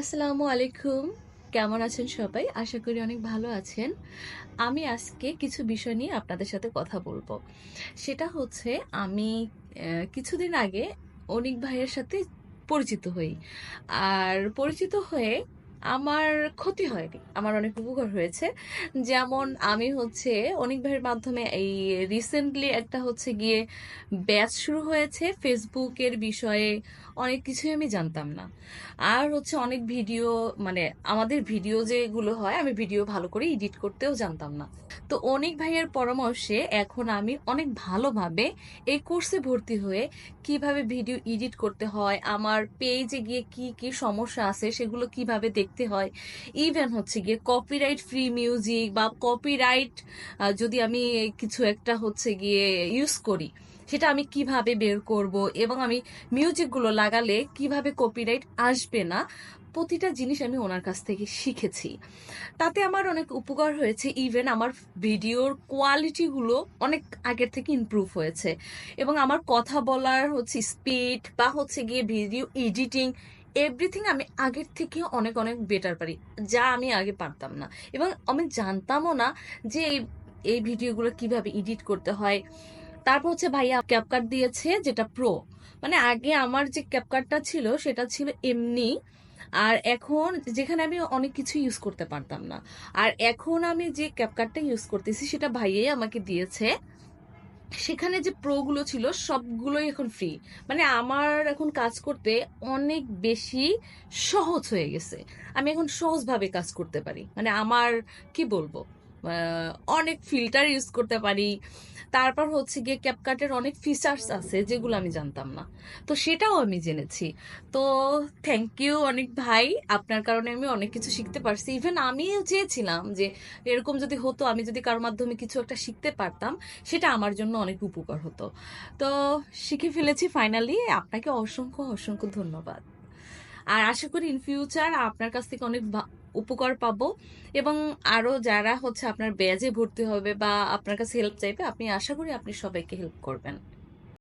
আসসালামু আলাইকুম। কেমন আছেন সবাই? আশা করি অনেক ভালো আছেন। আমি আজকে কিছু বিষয় নিয়ে আপনাদের সাথে কথা বলব। সেটা হচ্ছে, আমি কিছুদিন আগে অনিক ভাইয়ের সাথে পরিচিত হই। আর পরিচিত হয়ে আমার ক্ষতি হয়নি। আমার অনেক উপকার হয়েছে। যেমন আমি হচ্ছে অনেক ভাইয়ের মাধ্যমে এই রিসেন্টলি একটা হচ্ছে গিয়ে ব্যাচ শুরু হয়েছে। ফেসবুকের বিষয়ে অনেক কিছুই আমি জানতাম না। আর হচ্ছে অনেক ভিডিও মানে আমাদের ভিডিও যেগুলো হয়, আমি ভিডিও ভালো করে এডিট করতেও জানতাম না। তো অনেক ভাইয়ের পরামর্শে এখন আমি অনেক ভালোভাবে এই কোর্সে ভর্তি হয়ে কীভাবে ভিডিও এডিট করতে হয়, আমার পেজে গিয়ে কি কি সমস্যা আছে, সেগুলো কীভাবে দেখতে হয়। ইভেন হচ্ছে গিয়ে কপিরাইট ফ্রি মিউজিক বা কপিরাইট যদি আমি কিছু একটা হচ্ছে গিয়ে ইউজ করি, সেটা আমি কীভাবে বের করব এবং আমি মিউজিকগুলো লাগালে কীভাবে কপিরাইট আসবে না, প্রতিটা জিনিস আমি ওনার কাছ থেকে শিখেছি। তাতে আমার অনেক উপকার হয়েছে। ইভেন আমার ভিডিওর কোয়ালিটিগুলো অনেক আগের থেকে ইমপ্রুভ হয়েছে এবং আমার কথা বলার হচ্ছে স্পিড বা হচ্ছে গিয়ে ভিডিও এডিটিং এভরিথিং আমি আগের থেকে অনেক অনেক বেটার পারি। যা আমি আগে পারতাম না। এবং আমি জানতামও না যে এই এই ভিডিওগুলো কীভাবে এডিট করতে হয়। তারপর হচ্ছে ভাইয়া ক্যাপকাট দিয়েছে, যেটা প্রো মানে আগে আমার যে ক্যাপকাটটা ছিল, সেটা ছিল এমনি। আর এখন যেখানে আমি অনেক কিছু ইউজ করতে পারতাম না। আর এখন আমি যে ক্যাপকাটটা ইউজ করতেছি, সেটা ভাইয়াই আমাকে দিয়েছে। সেখানে যে প্রোগুলো ছিল, সবগুলোই এখন ফ্রি মানে আমার এখন কাজ করতে অনেক বেশি সহজ হয়ে গেছে। আমি এখন সহজভাবে কাজ করতে পারি। মানে আমার, কি বলব? অনেক ফিল্টার ইউজ করতে পারি। তারপর হচ্ছে গিয়ে ক্যাপকাটের অনেক ফিচার্স আছে যেগুলো আমি জানতাম না। তো সেটাও আমি জেনেছি। তো থ্যাংক ইউ অনেক ভাই। আপনার কারণে আমি অনেক কিছু শিখতে পারছি। ইভেন আমিও চেয়েছিলাম যে এরকম যদি হতো, আমি যদি কারোর মাধ্যমে কিছু একটা শিখতে পারতাম, সেটা আমার জন্য অনেক উপকার হতো। তো শিখে ফেলেছি ফাইনালি আপনাকে অসংখ্য অসংখ্য ধন্যবাদ। আর আশা করি ইন ফিউচার আপনার কাছ থেকে অনেক উপকার পাবো। এবং আরও যারা হচ্ছে আপনার ব্যাজে ভর্তি হবে বা আপনার কাছে হেল্প চাইবে, আপনি আশা করি আপনি সবাইকে হেল্প করবেন।